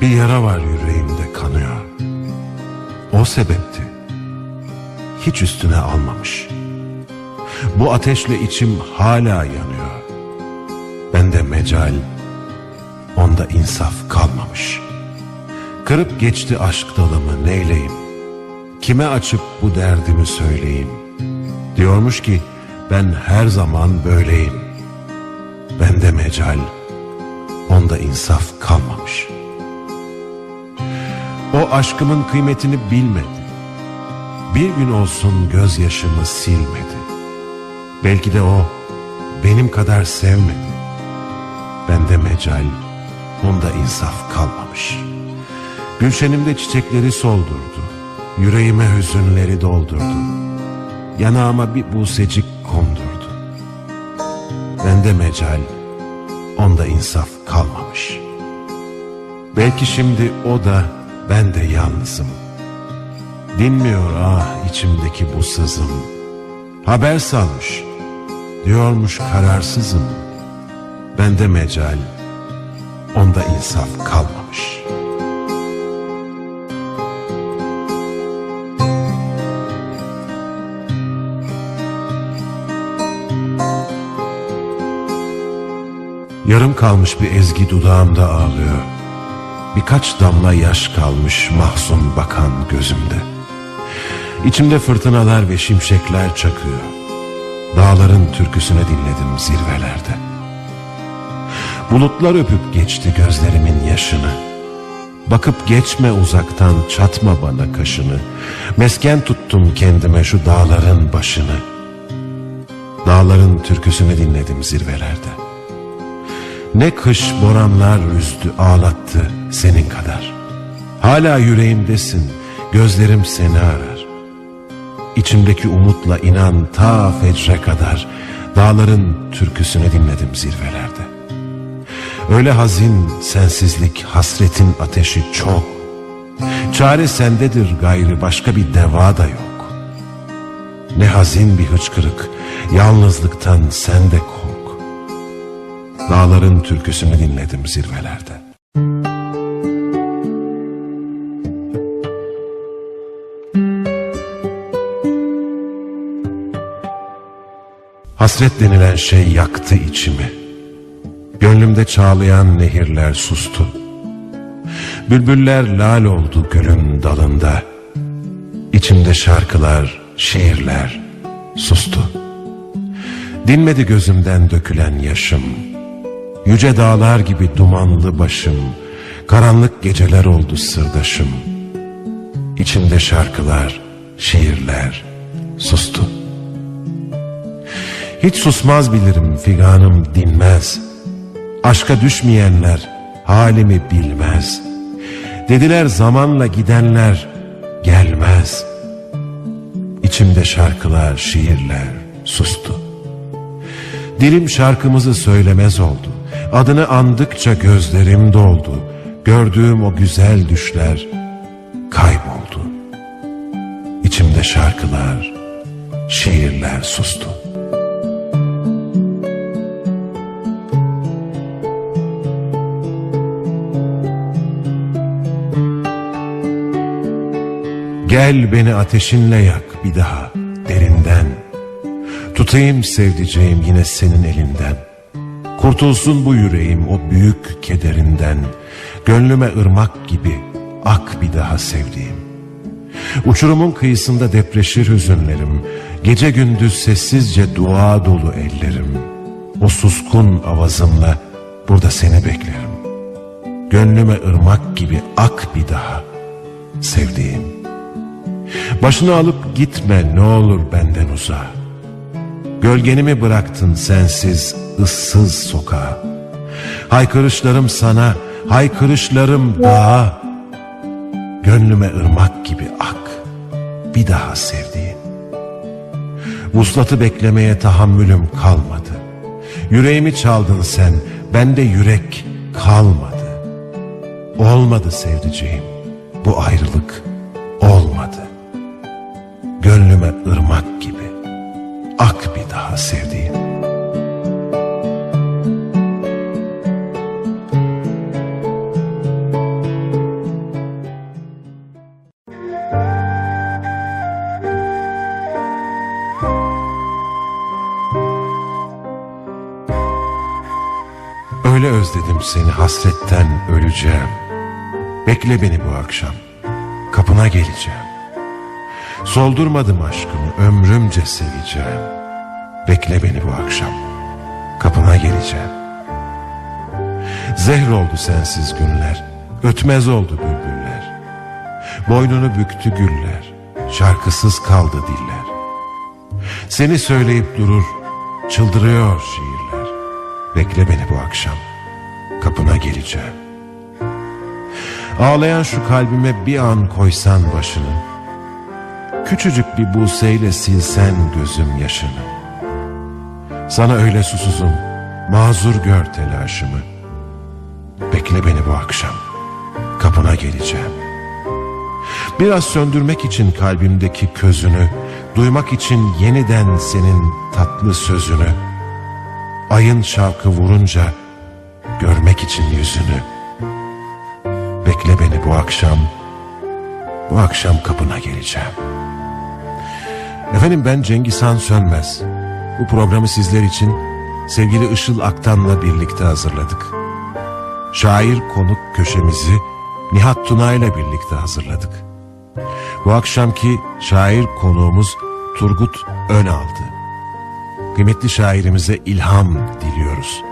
Bir yara var yüreğimde kanıyor. O sebepti. Hiç üstüne almamış. Bu ateşle içim hala yanıyor. Bende mecal, onda insaf kalmamış. Kırıp geçti aşk dalımı neyleyim? Kime açıp bu derdimi söyleyeyim? Diyormuş ki ben her zaman böyleyim. Bende mecal, onda insaf kalmamış. O aşkımın kıymetini bilmedi. Bir gün olsun gözyaşımı silmedi. Belki de o benim kadar sevmedi. Bende mecal, onda insaf kalmamış. Gülşenimde çiçekleri soldurdu. Yüreğime hüzünleri doldurdu. Yanağıma bir busecik kondurdu. Bende mecal, onda insaf kalmamış. Belki şimdi o da ben de yalnızım. Dinmiyor ah içimdeki bu sızım. Haber salmış, diyormuş kararsızım. Bende mecal, onda insaf kalmamış. Yarım kalmış bir ezgi dudağımda ağlıyor. Birkaç damla yaş kalmış mahzun bakan gözümde. İçimde fırtınalar ve şimşekler çakıyor. Dağların türküsünü dinledim zirvelerde. Bulutlar öpüp geçti gözlerimin yaşını. Bakıp geçme uzaktan çatma bana kaşını. Mesken tuttum kendime şu dağların başını. Dağların türküsünü dinledim zirvelerde. Ne kış boranlar üzdü ağlattı senin kadar. Hala yüreğimdesin, gözlerim seni arar. İçimdeki umutla inan ta fecre kadar dağların türküsünü dinledim zirvelerde. Öyle hazin, sensizlik, hasretin ateşi çok. Çare sendedir gayrı başka bir deva da yok. Ne hazin bir hıçkırık, yalnızlıktan sen de kork. Dağların türküsünü dinledim zirvelerde. Hasret denilen şey yaktı içimi. Gönlümde çağlayan nehirler sustu. Bülbüller lal oldu gölün dalında. İçimde şarkılar, şiirler sustu. Dinmedi gözümden dökülen yaşım. Yüce dağlar gibi dumanlı başım. Karanlık geceler oldu sırdaşım. İçimde şarkılar, şiirler sustu. Hiç susmaz bilirim figanım dinmez. Aşka düşmeyenler halimi bilmez. Dediler zamanla gidenler gelmez. İçimde şarkılar, şiirler sustu. Dilim şarkımızı söylemez oldu. Adını andıkça gözlerim doldu. Gördüğüm o güzel düşler kayboldu. İçimde şarkılar, şiirler sustu. Gel beni ateşinle yak bir daha derinden. Tutayım sevdiceğim yine senin elinden. Kurtulsun bu yüreğim o büyük kederinden. Gönlüme ırmak gibi ak bir daha sevdiğim. Uçurumun kıyısında depreşir hüzünlerim. Gece gündüz sessizce dua dolu ellerim. O suskun avazımla burada seni beklerim. Gönlüme ırmak gibi ak bir daha sevdiğim. Başını alıp gitme ne olur benden uzağa. Gölgenimi bıraktın sensiz, ıssız sokağa. Haykırışlarım sana, haykırışlarım dağa. Gönlüme ırmak gibi ak, bir daha sevdiğim. Vuslatı beklemeye tahammülüm kalmadı. Yüreğimi çaldın sen, bende yürek kalmadı. Olmadı sevdiceğim, bu ayrılık olmadı. Gönlüme ırmak gibi ak bir daha sevdiğim. Öyle özledim seni hasretten öleceğim. Bekle beni bu akşam. Kapına geleceğim. Soldurmadım aşkımı ömrümce seveceğim. Bekle beni bu akşam. Kapına geleceğim. Zehr oldu sensiz günler. Ötmez oldu bülbüller. Boynunu büktü güller. Şarkısız kaldı diller. Seni söyleyip durur. Çıldırıyor şiirler. Bekle beni bu akşam. Kapına geleceğim. Ağlayan şu kalbime bir an koysan başını. Küçücük bir buseyle silsen gözüm yaşını. Sana öyle susuzum, mazur gör telaşımı. Bekle beni bu akşam, kapına geleceğim. Biraz söndürmek için kalbimdeki közünü, duymak için yeniden senin tatlı sözünü, ayın şavkı vurunca görmek için yüzünü. Bekle beni bu akşam, bu akşam kapına geleceğim. Efendim ben Cengiz Han Sönmez. Bu programı sizler için sevgili Işıl Aktan'la birlikte hazırladık. Şair konuk köşemizi Nihat Tuna ile birlikte hazırladık. Bu akşamki şair konuğumuz Turgut Önal'dı. Kıymetli şairimize ilham diliyoruz.